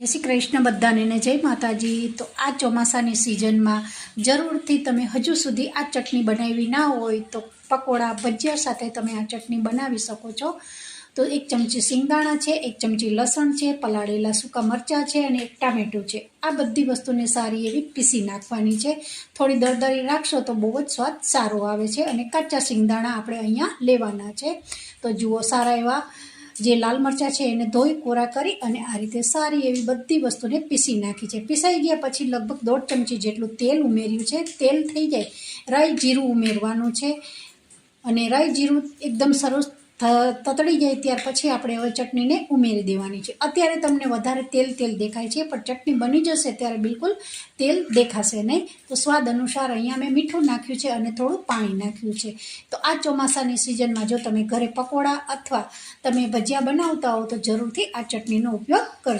જય શ્રી કૃષ્ણ બધાને જય માતાજી. તો આ ચોમાસાની સિઝનમાં જરૂરથી તમે હજુ સુધી આ ચટણી બનાવી ના હોય તો પકોડા ભજીયા સાથે તમે આ ચટણી બનાવી શકો છો. તો એક ચમચી સિંગદાણા છે, એક ચમચી લસણ છે, પલાળેલા સૂકા મરચાં છે અને એક ટામેટું છે. આ બધી વસ્તુને સારી એવી પીસી નાખવાની છે. થોડી દરદરી રાખશો તો બહુ જ સ્વાદ સારો આવે છે અને કાચા સિંગદાણા આપણે અહીંયા લેવાના છે. તો જુઓ સારા એવા જે લાલ મરચાં છે એને ધોઈ, કોરા કરી અને આ રીતે સારી એવી બધી વસ્તુને પીસી નાખી છે. પીસાઈ ગયા પછી લગભગ દોઢ ચમચી જેટલું તેલ ઉમેર્યું છે. તેલ થઈ જાય. રાઈ જીરું ઉમેરવાનું છે. અને રાઈ જીરું એકદમ સરસ તતડી જાય ત્યાર પછી આપણે હવે ચટણીને ઉમેરી દેવાની છે. અત્યારે તમને વધારે તેલ તેલ દેખાય છે, પણ ચટણી બની જશે ત્યારે બિલકુલ તેલ દેખાશે નહીં. તો સ્વાદ અનુસાર અહીંયા મેં મીઠું નાખ્યું છે અને થોડું પાણી નાખ્યું છે. તો આ ચોમાસાની સિઝનમાં જો તમે ઘરે પકોડા અથવા તમે ભજીયા બનાવતા હો તો જરૂરથી આ ચટણીનો ઉપયોગ કરજો.